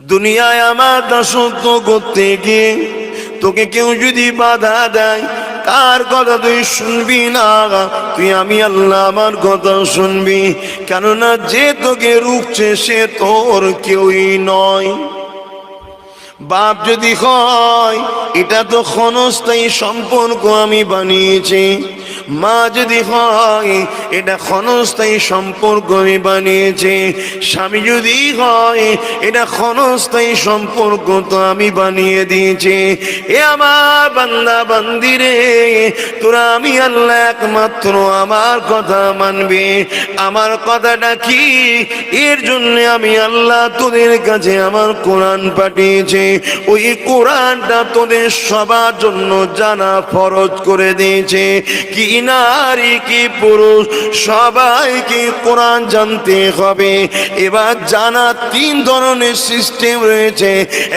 দুনিয়ায় আমার দাসত্ব করতে গিয়ে তোকে কেউ যদি বাধা দেয়, কার কথা তুই শুনবি না? তুই আমি আল্লাহ, আমার কথা শুনবি। কেননা যে তোকে রুখছে সে তোর কেউই নয়। বাপ যদি হয়, এটা তো ক্ষণস্থায়ী সম্পর্ক আমি বানিয়েছি। মা যদি হয়, এটা ক্ষণস্থায়ী সম্পর্ক আমি বানিয়েছি। স্বামী যদি হয়, এটা ক্ষণস্থায়ী সম্পর্ক তো আমি বানিয়ে দিয়েছি। এ আমার বান্দা বান্দিরে তোরা আমি আল্লাহ একমাত্র, আমার কথা মানবে। আমার কথাটা কি? এর জন্য আমি আল্লাহ তোদের কাছে আমার কোরআন পাঠিয়েছি। ওই কোরআনটা তোদের সবার জন্য জানা ফরজ করে দিয়েছে। কি নারী, কি পুরুষ সবাইকে কোরআন জানতে হবে। এবার জানা তিন ধরনের সিস্টেম রয়েছে।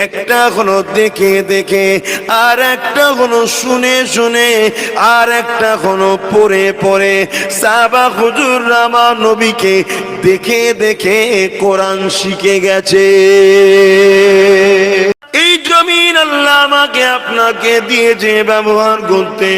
একটা হলো দেখে দেখে, আর একটা হলো শুনে শুনে, আর একটা হলো পড়ে পড়ে। সাবা হুজুর রামা নবীকে দেখে দেখে কোরআন শিখে গেছে। এই জমিন আল্লাহ আমাকে আপনাকে দিয়েছে ব্যবহার করতে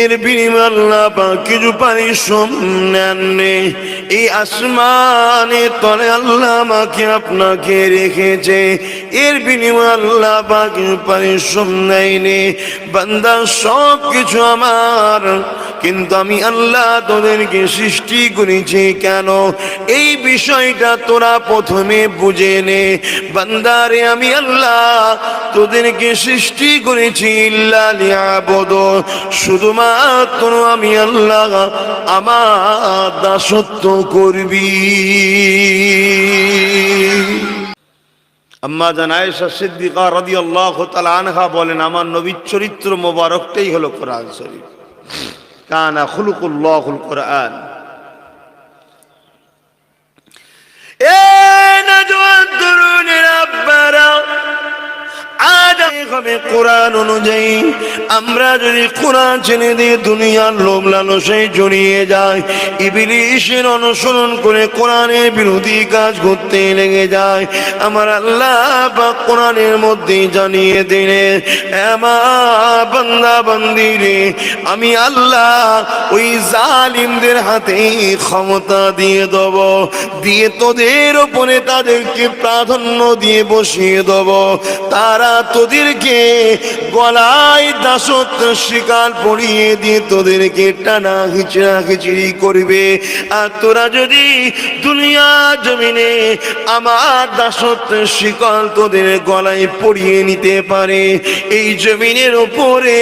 এর বিনিময়ে আল্লাহ কিছু পারিশ্রম নেননি। এই আসমানের তলে আল্লাহ আমাকে আপনাকে রেখেছে। এর বিনিময়ে আল্লাহ কিছু পারিশ্রম নেয়নি। বান্দা সব কিছু আমার। কিন্তু আমি আল্লাহ তোদেরকে সৃষ্টি করেছি কেন? এই বিষয়টা তোরা প্রথমে বুঝে নে। বান্দারে আমি আল্লাহ তোদেরকে সৃষ্টি করেছি। ইল্লা লিয়াবুদ। শুধুমাত্র আমি আল্লাহ, আমার দাসত্ব করবি। আম্মা জানায়সা সিদ্দিকা রাদিয়াল্লাহু তাআলা আনহা বলেন, আমার নবীর চরিত্র মোবারকটাই হলো কোরআন শরীফ। কানা খুলুকুল্লাহুল কোরআন। হবে কোরআন অনুযায়ী। আমরা যদি কোরআন ছেড়ে দিয়ে দুনিয়ার লোভ লালসায় জড়িয়ে যায় ইবিলিশের অনুসরণ করে কোরআনের বিরোধী কাজ করতে লেগে যায়, আমার আল্লাহ বা কোরআনের মধ্যে জানিয়ে দিলে আমার বান্দা বান্দিরে আমি আল্লাহ ওই জালিমদের হাতে ক্ষমতা দিয়ে দেব, দিয়ে তোদের ওপরে তাদেরকে প্রাধান্য দিয়ে বসিয়ে দেব। তারা তোদেরকে গলায় দাসত্ব শিকার পড়িয়ে দিয়ে তোদেরকে টানা খিচড়া খিচড়ি করবে। আর তোরা যদি দুনিয়া জমিনে আমার দাসত্ব শিকল তোদের গলায় পড়িয়ে নিতে পারে, এই জমিনের ওপরে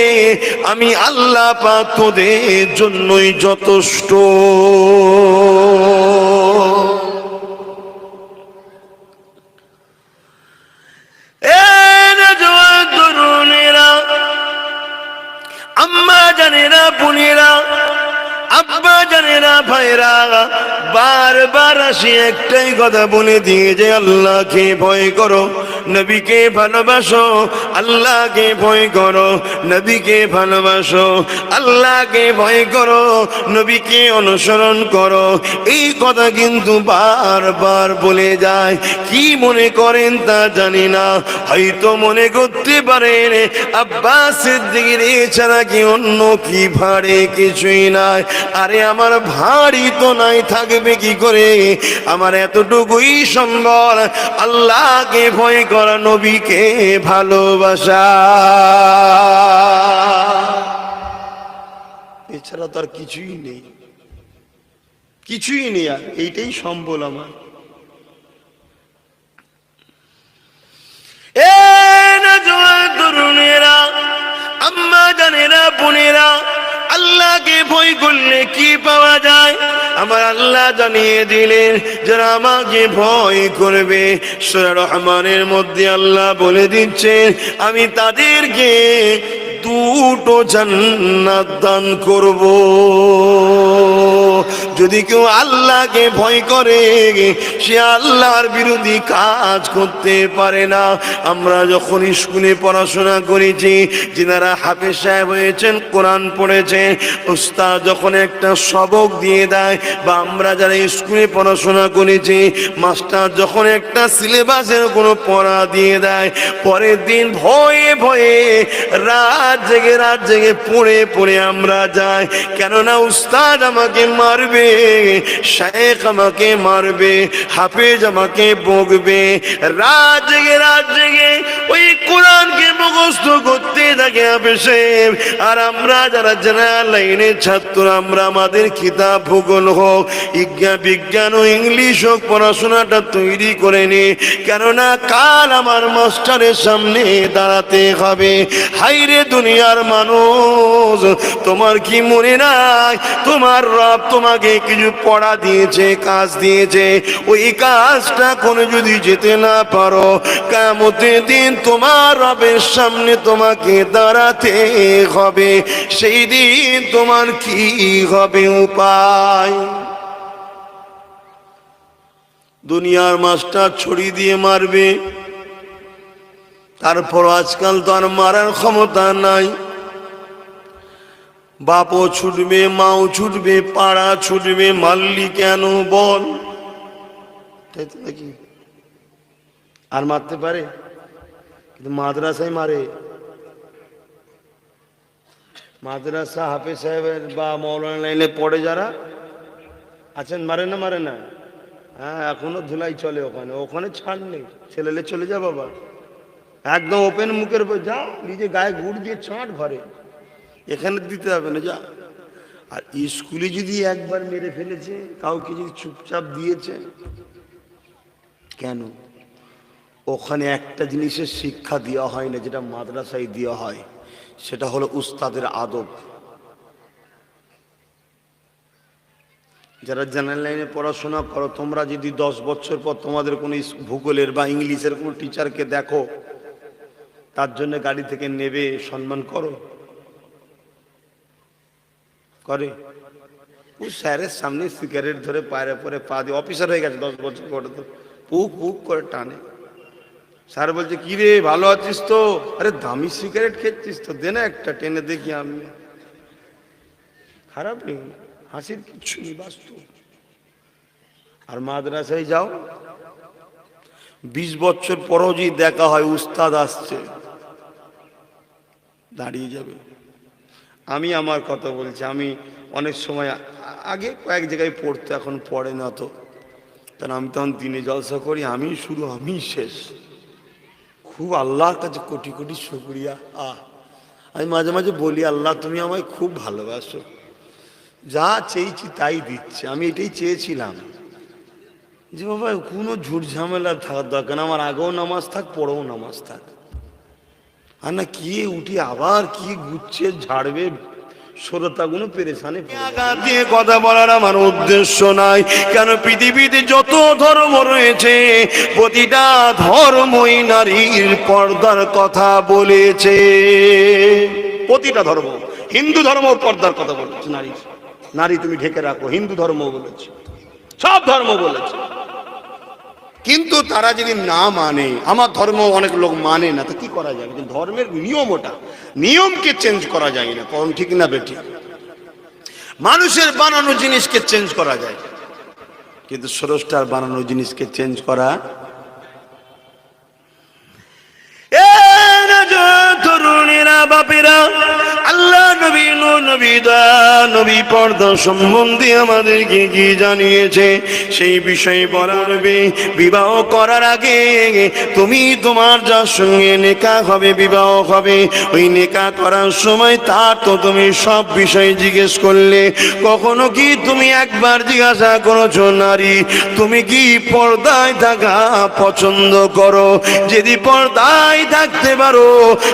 আমি আল্লাহ পা তোদের জন্যই যথেষ্ট। জানেরা, বোনেরা, আব্বা জানেরা ভাইরা বারবার আসি একটাই কথা বলে দিয়ে যে আল্লাহকে ভয় করো। নবীকে ভালোবাসো, আল্লাহকে ভয় করো, নবীকে ভালোবাসো, আল্লাহকে ভয় করো, নবীকে অনুসরণ করো। এই কথা কিন্তু বারবার বলে যায়। কি মনে করেন তা জানি না। হয়তো মনে করতে পারেন আব্বাস সিদ্দিকের এছাড়া কি অন্য কি ভাড়ে? কিছুই নাই। আরে আমার ভারী তো নাই, থাকবে কি করে? আমার এতটুকুই সম্বল, আল্লাহকে ভয় করা নবীকে ভালোবাসা। এছাড়া তো আর কিছুই নেই। কিছুই নেই আর, এইটাই সম্বল আমার। এ নজওয়ান তরুণেরা, আম্মা জানেরা, বোনেরা আল্লাহকে ভয় করলে কি পাওয়া যায়? আমার আল্লাহ জানিয়ে দিলেন, যারা আমাকে ভয় করবে, সুরা রহমানের মধ্যে আল্লাহ বলে দিচ্ছেন, আমি তাদেরকে দুটো জান্নাত দান করব। যদি কেউ আল্লাহকে ভয় করে, সে আল্লাহর বিরোধী কাজ করতে পারে না। আমরা যখন স্কুলে পড়াশোনা করেছি, যিনারা হাফেজ সাহেব হয়েছেন, কোরআন পড়েছেন উস্তাদ যখন একটা সবক দিয়ে দেয়, বা আমরা যারা স্কুলে পড়াশোনা করেছি, মাস্টার যখন একটা সিলেবাসের কোনো পড়া দিয়ে দেয়, পরের দিন ভয়ে ভয়ে রাত জেগে, রাত জেগে পড়ে পড়ে আমরা যাই। কেননা উস্তাদ আমাকে মারবে শেখ আমাকে মারবে, হাফেজ আমাকে বকবে। রাত জেগে রাত জেগে ওই কোরআনকে মুখস্থ করতে থাকে হাফেজে আর আমরা যারা জেনারেল লাইনের ছাত্র, আমরা আমাদের কিতাব ভূগোল হোক, ইজ্ঞা বিজ্ঞান ও ইংলিশ হোক, পড়াশোনাটা তৈরি করে নি। কেননা কাল আমার মাস্টারের সামনে দাঁড়াতে হবে। হাইরে দুনিয়ার মানুষ, তোমার কি মনে নাই? তোমার রব তোমাকে কিছু পড়া দিয়েছে, কাজ দিয়েছে। ওই কাজটা কোনো যদি যেতে না পারো কামতের দিন তোমার রবের সামনে তোমাকে দাঁড়াতে হবে। সেই দিন তোমার কি হবে উপায়? দুনিয়ার মাস্টার ছড়ি দিয়ে মারবে। তারপর আজকাল তো আর মারার ক্ষমতা নাই। বাপও ছুটবে, মাও ছুটবে, পাড়া ছুটবে মারলি কেন বল? তাই তো নাকি? আর মারতে পারে? কিন্তু মাদ্রাসায় মারে। মাদ্রাসা হাফেজ সাহেবের বা মৌলানা লাইনে পড়ে যারা, আছেন, মারে না মারে না? হ্যাঁ এখনও ধুলাই চলে ওখানে। ওখানে ছাড় নেই। ছেলেলে চলে যা বাবা। একদম ওপেন মুখের উপর যা নিজে গায়ে গুড় দিয়ে ছাঁট ভরে এখানে দিতে হবে না, যা। আর স্কুলে যদি একবার মেরে ফেলেছে, কাউকে যদি চুপচাপ দিয়েছে, কেন? ওখানে একটা জিনিসের শিক্ষা দেওয়া হয় না, যেটা মাদ্রাসায় দেওয়া হয়, সেটা হলো উস্তাদের আদব। যারা জেনারেল লাইনে পড়াশোনা করো, তোমরা যদি দশ বছর পর তোমাদের কোনো ভূগোলের বা ইংলিশের কোনো টিচারকে দেখো তার জন্য গাড়ি থেকে নেবে, সম্মান করো। করে। ও স্যারের সামনে সিগারেট ধরে পায়ের পরে পা দিয়ে অফিসার হয়ে গেছে দশ বছর পরে। তো পুক পুক করে টানে। স্যার বলছে, কি রে, ভালো আছিস তো? আরে, দামি সিগারেট খেয়েছিস তো, দে না একটা, টেনে দেখি আমি। খারাপ নেই হাসির কিচ্ছু নেই বাস্তব আর মাদ্রাসায় যাও। বিশ বছর পরও যদি দেখা হয়, উস্তাদ আসছে। দাঁড়িয়ে যাবে। আমি আমার কথা বলছি, আমি অনেক সময় আগে কয়েক জায়গায় পড়তো, এখন পড়ে না তো। কারণ আমি তখন দিনে জলসা করি, আমি শুরু, আমি শেষ। খুব আল্লাহর কাছে কোটি কোটি শুক্রিয়া। আহ, আমি মাঝে মাঝে বলি, আল্লাহ তুমি আমায় খুব ভালোবাসো। যা চেয়েছি তাই দিচ্ছে, আমি এটাই চেয়েছিলাম। যে বাবা, কোনো ঝুট ঝামেলা থাকার দরকার। আমার আগেও নামাজ থাক, পরেও নামাজ থাক। আর না কি উঠি, আবার কি গুচ্ছে, ঝাড়বে। শ্রোতাগুলো পেরেছানে দিয়ে কথা বলার আমার উদ্দেশ্য নাই। কেন পৃথিবীতে যত ধর্ম রয়েছে, প্রতিটা ধর্মই নারীর পর্দার কথা বলেছে। প্রতিটা ধর্ম, হিন্দু ধর্ম পর্দার কথা বলেছে নারী নারী তুমি ঢেকে রাখো, হিন্দু ধর্ম বলেছে। সব ধর্ম বলেছে। কিন্তু তারা যদি না মানে আমার ধর্ম অনেক লোক মানে না, তো কি করা যাবে ধর্মের নিয়ম ওটা। নিয়মকে চেঞ্জ করা যায় না কখন ঠিক না বেটি মানুষের বানানো জিনিসকে চেঞ্জ করা যায়। কিন্তু স্রষ্টার বানানো জিনিসকে চেঞ্জ করা তরুণীরা, বাপেরা, আল্লাহ নবী নূর নবী পর্দা সম্বন্ধে আমাদেরকে কি জানিয়েছে? সেই বিষয়ে বলারবে বিবাহ করার আগে তুমি তোমার যার সঙ্গে নেকা হবে, বিবাহ হবে, ওই নেকা করার সময় তার তো তুমি সব বিষয় জিজ্ঞেস করলে। কখনো কি তুমি একবার জিজ্ঞাসা করেছ, নারী, তুমি কি পর্দায় থাকা পছন্দ করো? যদি পর্দায় থাকতে পারো,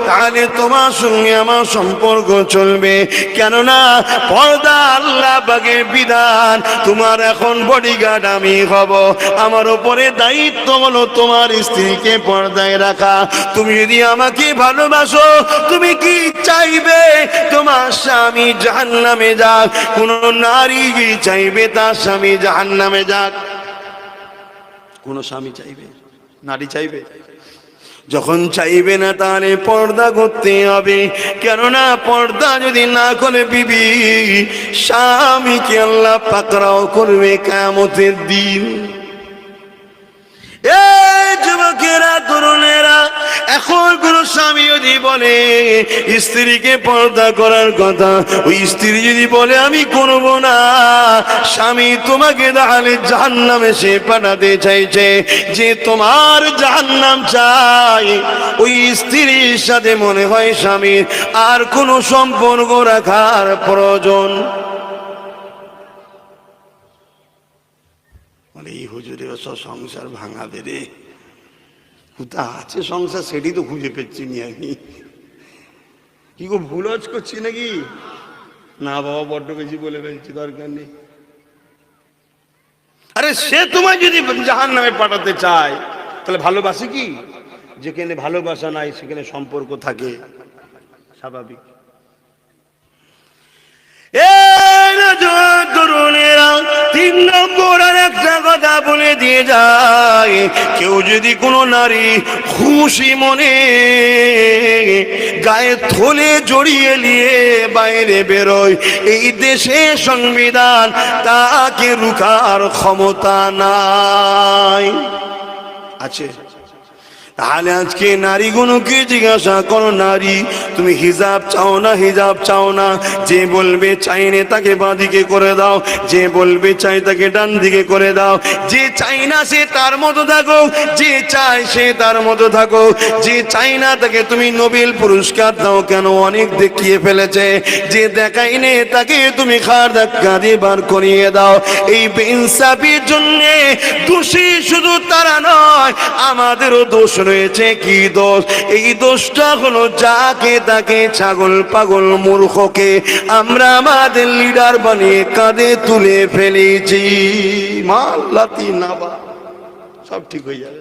তাহলে তোমার সঙ্গে আমার সম্পর্ক চলবে। কেননা পর্দা আল্লাহ বাগের বিধান। তোমার এখন বডিগার্ড আমি হব। আমার উপরে দায়িত্ব হলো তোমার স্ত্রীকে পর্দায় রাখা। তুমি যদি আমাকে ভালোবাসো, তুমি কি চাইবে? তোমার স্বামী জাহান নামে যাক। কোন নারী চাইবে? তার স্বামী জাহান নামে যাক। কোন স্বামী চাইবে? নারী চাইবে? যখন চাইবে না তাহলে পর্দা করতে হবে, কেননা পর্দা যদি না করে বিবি, স্বামীকে আল্লাহ পাকড়াও করবে কামতের দিন। এখন কোন স্বামী যদি বলে, স্ত্রীকে পর্দা করার কথা, ওই স্ত্রী যদি বলে, আমি করব না। স্বামী তোমাকে তাহলে জাহান্নামে সে পাঠাতে চাইছে যে তোমার জাহান্নাম চাই। ওই স্ত্রীর সাথে মনে হয় স্বামীর আর কোনো সম্পর্ক রাখার প্রয়োজন। সংসার ভাঙাবে রে। কোথা আছে সংসার, সেটি তো খুঁজে পেচ্ছি নি আমি। কি গো ভুল আজ করছি নাকি? না বাবা, বড্ড বেশি বলে ফেলছি, দরকার নেই। আরে সে তোমায় যদি জাহান নামে পাঠাতে চায়, তাহলে ভালোবাসে কি? যেখানে ভালোবাসা নাই, সেখানে সম্পর্ক থাকে। স্বাভাবিক এই না জোয়ান তরুণেরা তিন একটা বলে দিয়ে যায়, কেউ যদি কোনো নারী খুশি মনে গায়ে থলে জড়িয়ে নিয়ে বাইরে বেরোয়, এই দেশে সংবিধান তাকে রুখার ক্ষমতা নাই। আছে। তাহলে আজকে নারী নারীগুলোকে জিজ্ঞাসা করো, নারী? তুমি হিজাব চাও না, হিজাব চাও না? যে বলবে চাইনে তাকে বাঁদিকে করে দাও, যে বলবে চাই তাকে ডান দিকে করে দাও। যে চাই না সে তার মতো থাকো যে চায় সে তার মতো থাকো যে চাই না তাকে তুমি নোবেল পুরস্কার দাও কেন? অনেক দেখিয়ে ফেলেছে। যে দেখাইনে তাকে তুমি খার ধাক্কা দিয়ে বার করিয়ে দাও। এই বেইনসাফির জন্যে দোষী শুধু তারা নয়, আমাদেরও দোষ রয়েছে কি দোষ? এই দোষটা হলো যাকে তাকে ছাগল পাগল মূর্খকে আমরা আমাদের লিডার বানিয়ে কাঁধে তুলে ফেলেছি। মাল্লাতি নাবা। সব ঠিক হয়ে যাবে।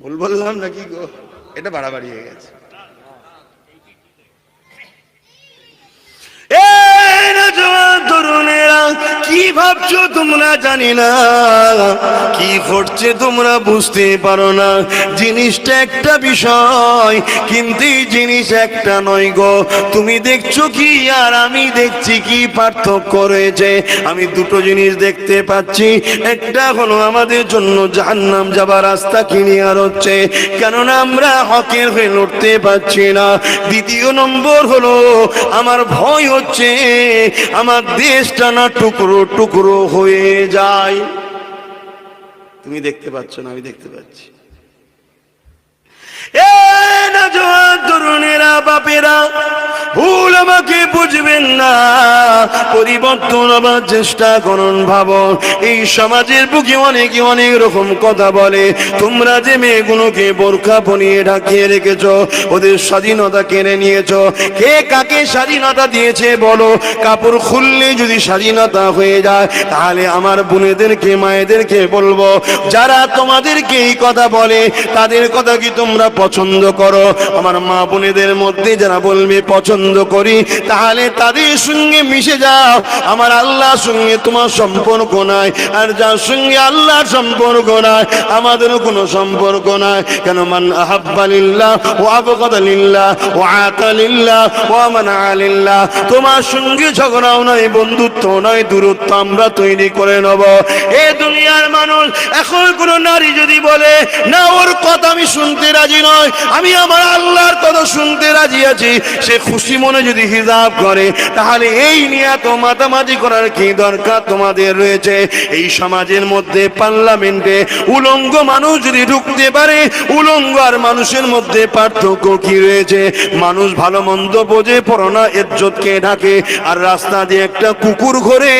ভুল বললাম নাকি গো? এটা বাড়াবাড়ি হয়ে গেছে। এই না জওয়ান তরুণেরা, কি ভাবছ তোমরা জানি না। কি ঘটছে তোমরা বুঝতে পারো না। জিনিসটা একটা বিষয়, কিন্তু জিনিস একটা নয় গো। তুমি দেখছ কি আর আমি দেখছি কি পার্থক্য রয়েছে। আমি দুটো জিনিস দেখতে পাচ্ছি। একটা হলো আমাদের জন্য জাহান্নাম যাবার রাস্তা ক্লিয়ার হচ্ছে, কেননা আমরা হকের হয়ে লড়তে পারছি না। দ্বিতীয় নম্বর হলো, আমার ভয় হচ্ছে, আমার দেশটা না টুকরো টুকরো হয়ে যায়। তুমি দেখতে পাচ্ছ না আমি দেখতে পাচ্ছি। এ না জোয়ার তরুণেরা বাপেরা, ভুল আমাকে বুঝবেন না। পরিবর্তন হবার চেষ্টা করুন ভাবো এই সমাজের বুকে অনেকে অনেক রকম কথা বলে। তোমরা যে মেয়েগুলোকে বোরখা পনিয়ে ঢাকিয়ে রেখেছো, ওদের স্বাধীনতা কেড়ে নিয়েছো। কে কাকে স্বাধীনতা দিয়েছে বলো? কাপড় খুললে যদি স্বাধীনতা হয়ে যায়, তাহলে আমার বোনেদেরকে, মায়েদেরকে বলব, যারা তোমাদেরকে এই কথা বলে, তাদের কথা কি তোমরা পছন্দ করো? আমার মা বোনেদের মধ্যে যারা বলবে পছন্দ করি, তাহলে তাদের সঙ্গে মিশে যাও। আমার আল্লাহর সঙ্গে তোমার সম্পর্ক নাই, আর যার সঙ্গে আল্লাহর সম্পর্ক নাই, আমাদেরও কোনো সম্পর্ক নাই। কেন মান আহাব্বালিল্লাহ ও আবকাদালিল্লাহ ও আতালিল্লাহ ও আমানালিল্লাহ তোমার সঙ্গে ঝগড়াও নয় বন্ধুত্ব নয় দূরত্ব আমরা তৈরি করে নেব। এ দুনিয়ার মানুষ, এখন কোন নারী যদি বলে, না, ওর কথা আমি শুনতে রাজি নয় আমি আমার আল্লাহর কথা শুনতে রাজি আছি, সে খুশি মনে যদি হিসাব করে, তাহলে এই নিয়ে তো মাতামাতি করার কি দরকার তোমাদের রয়েছে? এই সমাজের মধ্যে, পার্লামেন্টে উলঙ্গ মানুষ যদি ঢুকতে পারে, উলঙ্গ আর মানুষের মধ্যে পার্থক্য কি রয়েছে? মানুষ ভালো মন্দ বোঝে পড়না ইজ্জতকে ঢাকে, আর রাস্তা দিয়ে একটা কুকুর ঘোরে,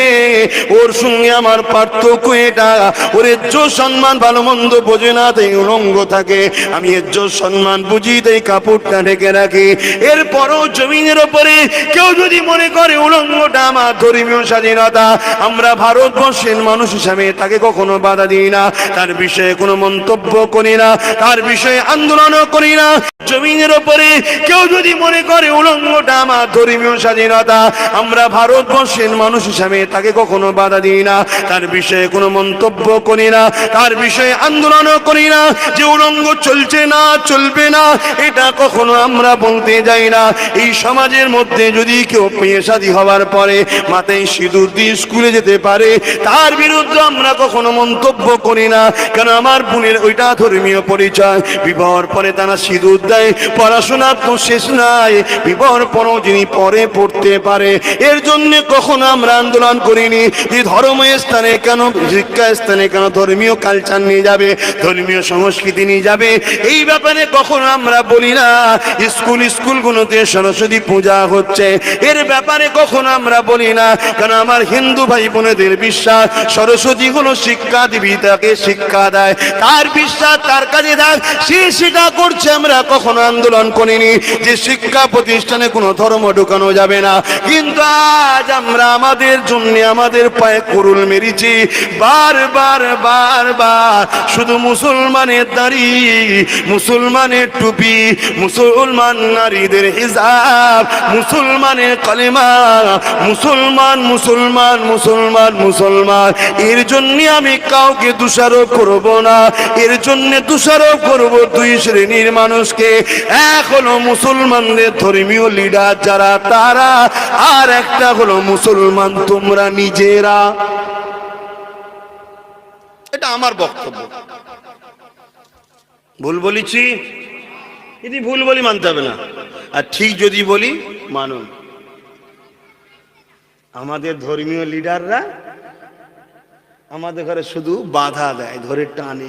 ওর সঙ্গে আমার পার্থক্য এটা। ওর ইজ্জত সম্মান ভালো মন্দ বোঝে না, তাই উলঙ্গ থাকে। আমি ইজ্জত সম্মান বুঝি, তাই কাপড়টা ঢেকে রাখি। এরপরও জমিনের ওপরে কেউ যদি মনে করে উলঙ্গটা আমার ধর্মীয় স্বাধীনতা, আমরা ভারতবর্ষের মানুষ হিসাবে তাকে কখনো বাধা দিই না। তার বিষয়ে কোনো মন্তব্য করি না, তার বিষয়ে আন্দোলনও করি না। জমিনের ওপরে কেউ যদি মনে করে উলঙ্গটা আমার ধর্মীয় স্বাধীনতা, আমরা ভারতবর্ষের মানুষ হিসাবে তাকে কখনো বাধা দিই না। তার বিষয়ে কোনো মন্তব্য করি না, তার বিষয়ে আন্দোলনও করি না যে উলঙ্গ চলছে না, চলবে না, এটা কখনো আমরা বলতে যাই না। এই সমাজের মধ্যে যদি কেউ পেশাদি হওয়ার পরে মাথায় সিঁদুর দিয়ে স্কুলে যেতে পারে, তার বিরুদ্ধে আমরা কখনো মন্তব্য করি না। কেন আমার বোনের ওইটা ধর্মীয় পরিচয়। বিবাহর পরে তারা সিঁদুর দেয়, পড়াশোনা তো শেষ নাই। বিবাহর পরও যিনি পরে পড়তে পারে, এর জন্য কখনো আমরা আন্দোলন করিনি। যে ধর্ম স্থানে কেন, শিক্ষা স্থানে কেন ধর্মীয় কালচার নিয়ে যাবে, ধর্মীয় সংস্কৃতি নিয়ে যাবে, এই ব্যাপারে কখনো আমরা বলি না। স্কুল স্কুলগুলোতে সরস্বতী পূজা হচ্ছে। এর ব্যাপারে কখনো আমরা বলি না কারণ আমার হিন্দু ভাই বোনেদের বিশ্বাস, সরস্বতী হলো শিক্ষা দিবি, তাকে শিক্ষা দেয়। তার বিশ্বাস, তার কাজে দেয়। সে সেটা করছে, আমরা কখনো আন্দোলন করিনি যে শিক্ষা প্রতিষ্ঠানে কোনো ধর্ম ঢুকানো যাবে না। কিন্তু আজ আমরা আমাদের জন্য আমাদের পায়ে কুরুল মেরেছি। বারবার বারবার শুধু মুসলমানের দাড়ি, মুসলমানের টুপি, মুসলমান নারীদের হিজাব মুসলমানের কালেমা, মুসলমান মুসলমান মুসলমান মুসলমান। এর জন্য আমি কাউকে দোষারোপ করব না। এর জন্য দোষারোপ করব দুই শ্রেণির মানুষকে। এক হলো মুসলমানদের ধর্মীয় লিডার যারা, তারা, আর একটা হলো মুসলমান তোমরা নিজেরা। এটা আমার বক্তব্য। ভুল বলেছি? যদি ভুল বলি মানতে হবে না। আর ঠিক যদি বলি, মানুন। আমাদের ধর্মীয় লিডাররা আমাদের ঘরে শুধু বাধা দেয় ধরে টানে।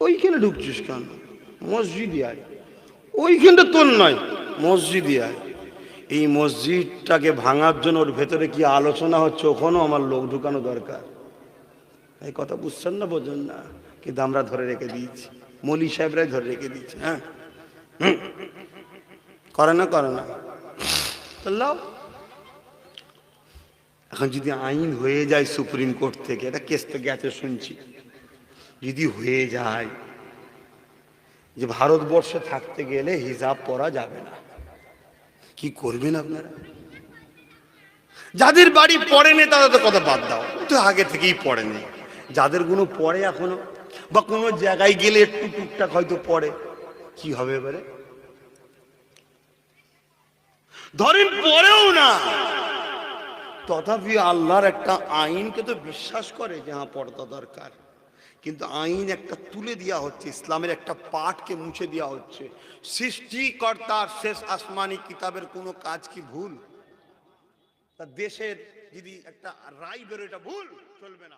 ওইখানে ঢুকছিস কেন? মসজিদে আয়। ওইখানটা তোর নয়, মসজিদে আয়। এই মসজিদটাকে ভাঙার জন্য ওর ভেতরে কি আলোচনা হচ্ছে? ওখানেও আমার লোক ঢুকানো দরকার। এই কথা বুঝছেন না, বোঝেন না। কিন্তু আমরা ধরে রেখে দিয়েছি। মলি সাহেবরাই ধরে রেখে দিয়েছে হ্যাঁ। করে না করে না। তো লাও। এখন যদি আইন হয়ে যায় সুপ্রিম কোর্ট থেকে এটা কেস তো গেছে শুনছি। যদি হয়ে যায় যে ভারতবর্ষে থাকতে গেলে হিসাব পরা যাবে না। কি করবেন আপনারা? যাদের বাড়ি পড়েনি তাদের তো কথা বাদ দাও। তো আগে থেকেই পড়েনি যাদের কোনো পড়ে এখনও বা কোনো জায়গায় গেলে একটু টুকটাক হয়তো পড়ে। কি হবে এবারে? ধরেন পড়েও না। তথাপি আল্লাহর একটা আইনকে তো বিশ্বাস করে যে হ্যাঁ পর্দা দরকার। কিন্তু আইন একটা তুলে দেওয়া হচ্ছে, ইসলামের একটা পাঠকে মুছে দেওয়া হচ্ছে। সৃষ্টিকর্তার শেষ আসমানি কিতাবের কোনো কাজ কি ভুল? তা দেশের যদি একটা রায় বেরো এটা ভুল? চলবে না।